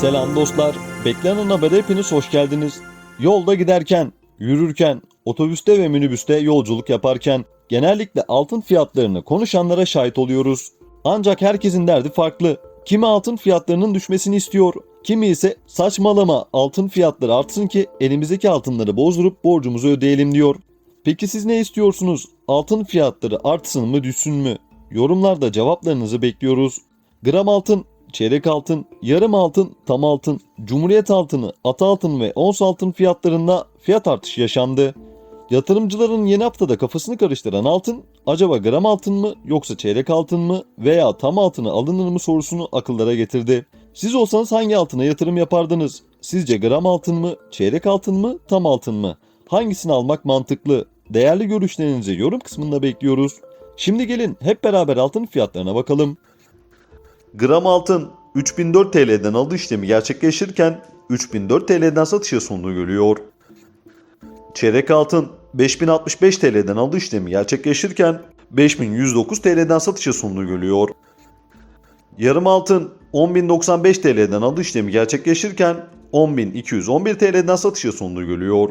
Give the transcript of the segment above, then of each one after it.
Selam dostlar. Beklenen habere hepiniz hoş geldiniz. Yolda giderken, yürürken, otobüste ve minibüste yolculuk yaparken genellikle altın fiyatlarını konuşanlara şahit oluyoruz. Ancak herkesin derdi farklı. Kimi altın fiyatlarının düşmesini istiyor, kimi ise saçmalama altın fiyatları artsın ki elimizdeki altınları bozdurup borcumuzu ödeyelim diyor. Peki siz ne istiyorsunuz? Altın fiyatları artsın mı düşsün mü? Yorumlarda cevaplarınızı bekliyoruz. Gram altın, çeyrek altın, yarım altın, tam altın, cumhuriyet altını, ata altın ve ons altın fiyatlarında fiyat artışı yaşandı. Yatırımcıların yeni haftada kafasını karıştıran altın, acaba gram altın mı yoksa çeyrek altın mı veya tam altını alınır mı sorusunu akıllara getirdi. Siz olsanız hangi altına yatırım yapardınız? Sizce gram altın mı, çeyrek altın mı, tam altın mı? Hangisini almak mantıklı? Değerli görüşlerinizi yorum kısmında bekliyoruz. Şimdi gelin hep beraber altın fiyatlarına bakalım. Gram altın 3004 TL'den alış işlemi gerçekleşirken 3004 TL'den satışa sunduğu görülüyor. Çeyrek altın 5065 TL'den alış işlemi gerçekleşirken 5109 TL'den satışa sunduğu görülüyor. Yarım altın 10.095 TL'den alış işlemi gerçekleşirken 10.211 TL'den satışa sunduğu görülüyor.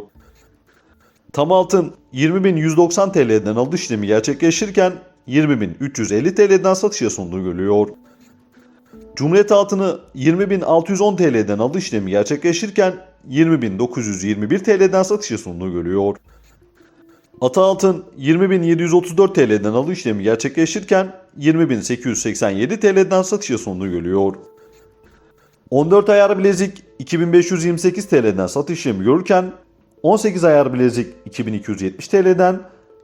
Tam altın 20.190 TL'den alış işlemi gerçekleşirken 20.350 TL'den satışa sunduğu görülüyor. Cumhuriyet altını 20.610 TL'den alış işlemi gerçekleşirken 20.921 TL'den satışa sunduğu görülüyor. Ata altın 20.734 TL'den alış işlemi gerçekleşirken 20.887 TL'den satışa sunduğu görülüyor. 14 ayar bilezik 2528 TL'den satış işlemi görürken 18 ayar bilezik 2270 TL'den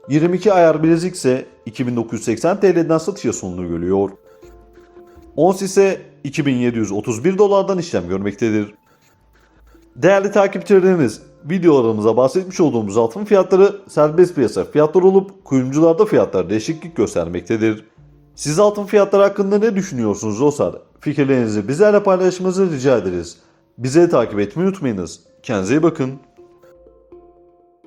22 ayar bilezik ise 2980 TL'den satışa sunduğu görülüyor. Ons ise 2731 dolardan işlem görmektedir. Değerli takipçilerimiz, videolarımıza bahsetmiş olduğumuz altın fiyatları serbest piyasa fiyatlar olup kuyumcularda fiyatlar değişiklik göstermektedir. Siz altın fiyatları hakkında ne düşünüyorsunuz dostlar? Fikirlerinizi bizlerle paylaşmanızı rica ederiz. Bizi takip etmeyi unutmayınız. Kendinize iyi bakın.